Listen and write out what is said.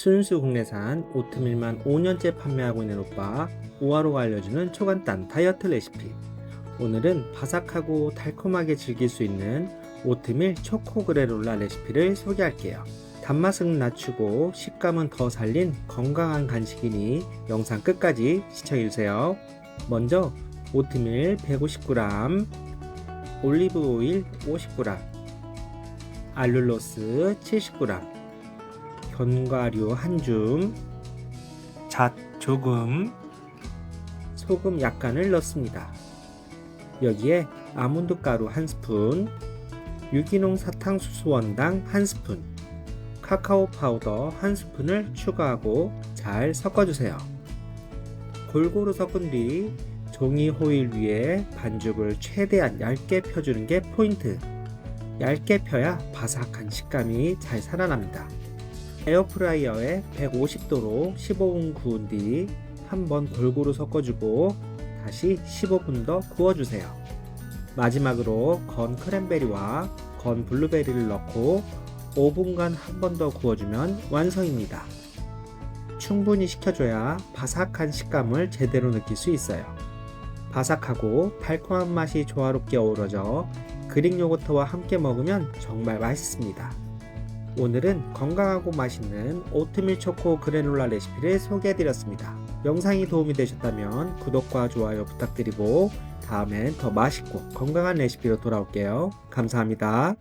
순수 국내산 오트밀만 5년째 판매하고 있는 오빠 우아로가 알려주는 초간단 다이어트 레시피. 오늘은 바삭하고 달콤하게 즐길 수 있는 오트밀 초코 그래놀라 레시피를 소개할게요. 단맛은 낮추고 식감은 더 살린 건강한 간식이니 영상 끝까지 시청해주세요. 먼저 오트밀 150g 올리브 오일 50g 알룰로스 70g 견과류 한 줌, 잣 조금, 소금 약간을 넣습니다. 여기에 아몬드 가루 한 스푼, 유기농 사탕수수 원당 한 스푼, 카카오 파우더 한 스푼을 추가하고 잘 섞어주세요. 골고루 섞은 뒤 종이 호일 위에 반죽을 최대한 얇게 펴주는 게 포인트. 얇게 펴야 바삭한 식감이 잘 살아납니다. 에어프라이어에 150도로 15분 구운 뒤 한번 골고루 섞어주고 다시 15분 더 구워주세요. 마지막으로 건 크랜베리와 건 블루베리를 넣고 5분간 한 번 더 구워주면 완성입니다. 충분히 식혀줘야 바삭한 식감을 제대로 느낄 수 있어요. 바삭하고 달콤한 맛이 조화롭게 어우러져 그릭 요거트와 함께 먹으면 정말 맛있습니다. 오늘은 건강하고 맛있는 오트밀 초코 그래놀라 레시피를 소개해드렸습니다. 영상이 도움이 되셨다면 구독과 좋아요 부탁드리고 다음엔 더 맛있고 건강한 레시피로 돌아올게요. 감사합니다.